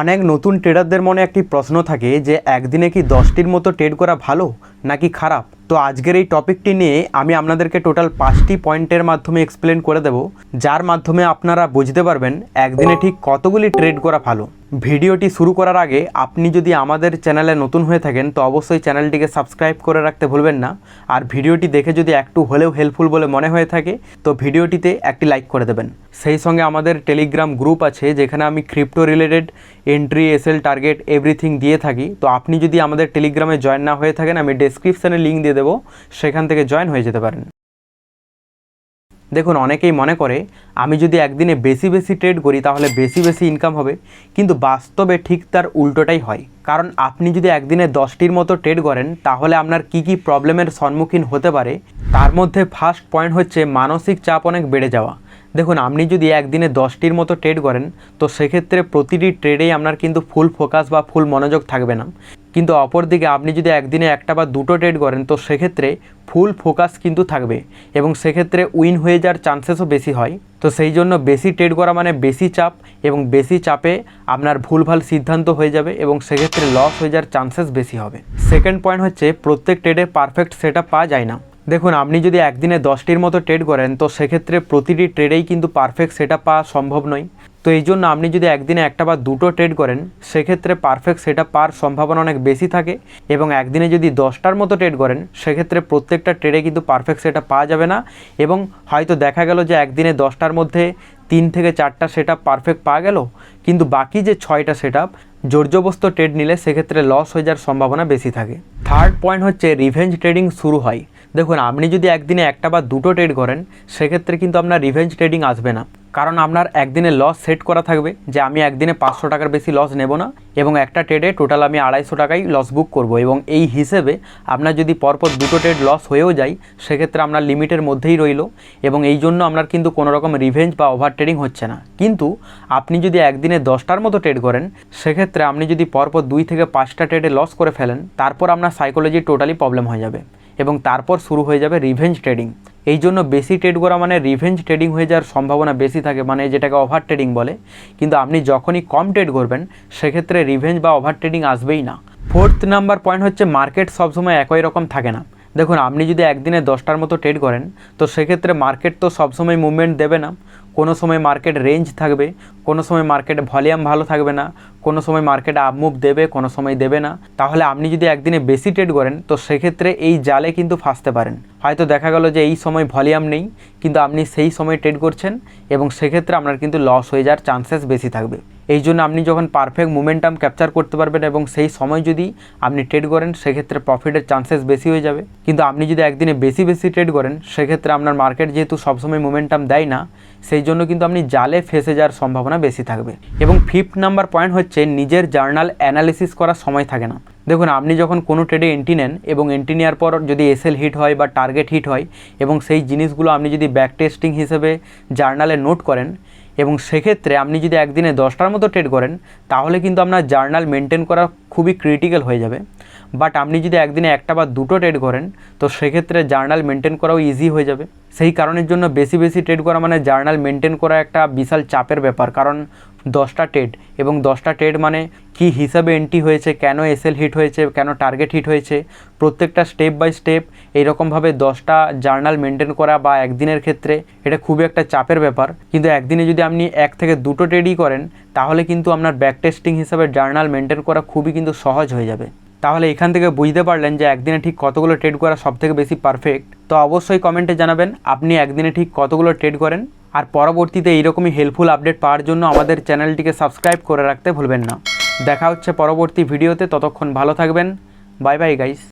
অনেক নতুন ট্রেডারদের মনে একটি প্রশ্ন থাকে যে, একদিনে কি দশটির মতো ট্রেড করা ভালো নাকি খারাপ? তো আজকের এই টপিকটি নিয়ে আমি আপনাদেরকে টোটাল পাঁচটি পয়েন্টের মাধ্যমে এক্সপ্লেন করে দেব, যার মাধ্যমে আপনারা বুঝতে পারবেন একদিনে ঠিক কতগুলি ট্রেড করা ভালো। ভিডিওটি শুরু করার আগে আপনি যদি আমাদের চ্যানেলে নতুন হয়ে থাকেন, তো অবশ্যই চ্যানেলটিকে সাবস্ক্রাইব করে রাখতে ভুলবেন না। আর ভিডিওটি দেখে যদি একটু হলেও হেল্পফুল বলে মনে হয়ে থাকে, তো ভিডিওটিতে একটি লাইক করে দেবেন। সেই সঙ্গে আমাদের টেলিগ্রাম গ্রুপ আছে, যেখানে আমি crypto related entry SL target everything দিয়ে থাকি। তো আপনি যদি আমাদের টেলিগ্রামে জয়েন না হয়ে থাকেন, আমি ডেসক্রিপশানে লিঙ্ক দিয়ে দেবো, সেখান থেকে জয়েন হয়ে যেতে পারেন। দেখুন, অনেকেই মনে করে আমি যদি একদিনে বেশি বেশি ট্রেড করি, তাহলে বেশি বেশি ইনকাম হবে। কিন্তু বাস্তবে ঠিক তার উল্টোটাই হয়। কারণ আপনি যদি একদিনে দশটির মতো ট্রেড করেন, তাহলে আপনার কি কি প্রবলেমের সম্মুখীন হতে পারে? তার মধ্যে ফার্স্ট পয়েন্ট হচ্ছে মানসিক চাপ অনেক বেড়ে যাওয়া। দেখুন, আপনি যদি একদিনে দশটির মতো ট্রেড করেন, তো সেক্ষেত্রে প্রতিটি ট্রেডেই আপনার কিন্তু ফুল ফোকাস বা ফুল মনোযোগ থাকবে না। কিন্তু অপরদিকে আপনি যদি একদিনে একটা বা দুটো ট্রেড করেন, তো সেক্ষেত্রে ফুল ফোকাস কিন্তু থাকবে এবং সেক্ষেত্রে উইন হয়ে যাওয়ার চান্সেসও বেশি হয়। তো সেই জন্য বেশি ট্রেড করা মানে বেশি চাপ এবং বেশি চাপে আপনার ভুলভাল সিদ্ধান্ত হয়ে যাবে এবং সেক্ষেত্রে লস হয়ে যাওয়ার চান্সেস বেশি হবে। সেকেন্ড পয়েন্ট হচ্ছে, প্রত্যেক ট্রেডে পারফেক্ট সেট পাওয়া যায় না। দেখুন, আপনি যদি একদিনে দশটির মতো ট্রেড করেন, তো সেক্ষেত্রে প্রতিটি ট্রেডেই কিন্তু পারফেক্ট সেট পাওয়া সম্ভব নয়। তো এই জন্য আপনি যদি একদিনে একটা বা দুটো ট্রেড করেন, সেক্ষেত্রে পারফেক্ট সেট পাওয়ার সম্ভাবনা অনেক বেশি থাকে এবং একদিনে যদি দশটার মতো ট্রেড করেন, সেক্ষেত্রে প্রত্যেকটা ট্রেডে কিন্তু পারফেক্ট সেটা পাওয়া যাবে না এবং হয়তো দেখা গেল যে একদিনে দশটার মধ্যে তিন থেকে চারটা সেট পারফেক্ট পাওয়া গেল, কিন্তু বাকি যে ছয়টা সেট আপ জোরজবস্ত ট্রেড নিলে সেক্ষেত্রে লস হয়ে যাওয়ার সম্ভাবনা বেশি থাকে। থার্ড পয়েন্ট হচ্ছে রিভেঞ্জ ট্রেডিং শুরু হয়। দেখুন, আপনি যদি একদিনে একটা বা দুটো ট্রেড করেন, সেক্ষেত্রে কিন্তু আপনার রিভেঞ্জ ট্রেডিং আসবে না। কারণ আপনার একদিনে লস সেট করা থাকবে যে আমি একদিনে পাঁচশো টাকার বেশি লস নেব না এবং একটা ট্রেডে টোটাল আমি আড়াইশো টাকাই লস বুক করব এবং এই হিসেবে আপনার যদি পরপর দুটো ট্রেড লস হয়েও যায়, সেক্ষেত্রে আপনার লিমিটের মধ্যেই রইল এবং এই জন্য আপনার কিন্তু কোনো রকম রিভেঞ্জ বা ওভার ট্রেডিং হচ্ছে না। কিন্তু আপনি যদি একদিনে দশটার মতো ট্রেড করেন, সেক্ষেত্রে আপনি যদি পরপর দুই থেকে পাঁচটা ট্রেডে লস করে ফেলেন, তারপর আপনার সাইকোলজি টোটালি প্রবলেম হয়ে যাবে এবং তারপর শুরু হয়ে যাবে রিভেঞ্জ ট্রেডিং এই জন্য বেশি ট্রেড করা মানে রিভেঞ্জ ট্রেডিং হয়ে যাওয়ার সম্ভাবনা বেশি থাকে মানে যেটাকে ওভার ট্রেডিং বলে। কিন্তু আপনি যখনই কম ট্রেড করবেন, সেক্ষেত্রে রিভেঞ্জ বা ওভার ট্রেডিং আসবেই না। ফোর্থ নাম্বার পয়েন্ট হচ্ছে মার্কেট সবসময় একই রকম থাকে না। দেখুন, আপনি যদি একদিনে দশটার মতো ট্রেড করেন, তো সেক্ষেত্রে মার্কেট তো সবসময় মুভমেন্ট দেবে না। কোনো সময় মার্কেট রেঞ্জ থাকবে, কোনো সময় মার্কেট ভলিউম ভালো থাকবে না, কোনো সময় মার্কেট আপ মুভ দেবে, কোনো সময় দেবে না। তাহলে আপনি যদি একদিনে বেশি ট্রেড করেন, তো সেক্ষেত্রে এই জালে কিন্তু ফাঁসতে পারেন। হয়তো দেখা গেল যে এই সময় ভলিউম নেই, কিন্তু আপনি সেই সময় ট্রেড করছেন এবং সেক্ষেত্রে আপনার কিন্তু লস হয়ে যাওয়ার চান্সেস বেশি থাকবে। এই জন্য আপনি যখন পারফেক্ট মোমেন্টাম ক্যাপচার করতে পারবেন এবং সেই সময় যদি আপনি ট্রেড করেন, সেক্ষেত্রে প্রফিটের চান্সেস বেশি হয়ে যাবে। কিন্তু আপনি যদি একদিনে বেশি বেশি ট্রেড করেন, সেক্ষেত্রে আপনার মার্কেট যেহেতু সবসময় মোমেন্টাম দেয় না, সেই জন্য কিন্তু আপনি জালে ফেসে যাওয়ার সম্ভাবনা বেশি থাকবে। এবং ফিফথ নাম্বার পয়েন্ট হচ্ছে, নিজের জার্নাল অ্যানালিসিস করার সময় থাকে না। দেখুন, আপনি যখন কোনো ট্রেডে এন্ট্রি নেন এবং এন্ট্রি নেওয়ার পর যদি এসএল হিট হয় বা টার্গেট হিট হয় এবং সেই জিনিসগুলো আপনি যদি ব্যাক টেস্টিং হিসেবে জার্নালে নোট করেন এবং সেক্ষেত্রে আপনি যদি একদিনে দশটার মতো ট্রেড করেন, তাহলে কিন্তু আপনার জার্নাল মেনটেন করা খুবই ক্রিটিক্যাল হয়ে যাবে। বাট আপনি যদি একদিনে একটা বা দুটো ট্রেড করেন, তো সেক্ষেত্রে জার্নাল মেনটেন করাও ইজি হয়ে যাবে। সেই কারণের জন্য বেশি বেশি ট্রেড করা মানে জার্নাল মেনটেন করা একটা বিশাল চাপের ব্যাপার। কারণ দশটা ট্রেড এবং দশটা ট্রেড মানে কি হিসাবে এন্ট্রি হয়েছে, কেন এসএল হিট হয়েছে, কেন টার্গেট হিট হয়েছে, প্রত্যেকটা স্টেপ বাই স্টেপ এইরকমভাবে দশটা জার্নাল মেনটেন করা বা একদিনের ক্ষেত্রে এটা খুবই একটা চাপের ব্যাপার। কিন্তু একদিনে যদি আপনি এক থেকে দুটো ট্রেডই করেন, তাহলে কিন্তু আপনার ব্যাক টেস্টিং হিসাবে জার্নাল মেনটেন করা খুবই কিন্তু সহজ হয়ে যাবে। তাহলে এখান থেকে বুঝতে পারলেন যে একদিনে ঠিক কতগুলো ট্রেড করা সবথেকে বেশি পারফেক্ট তো অবশ্যই কমেন্টে জানাবেন, আপনি একদিনে ঠিক কতগুলো ট্রেড করেন? আর পরবর্তীতে এইরকমই হেল্পফুল আপডেট পাওয়ার জন্য আমাদের চ্যানেলটিকে সাবস্ক্রাইব করে রাখতে ভুলবেন না। দেখা হচ্ছে পরবর্তী ভিডিওতে ততক্ষণ ভালো থাকবেন। Bye bye guys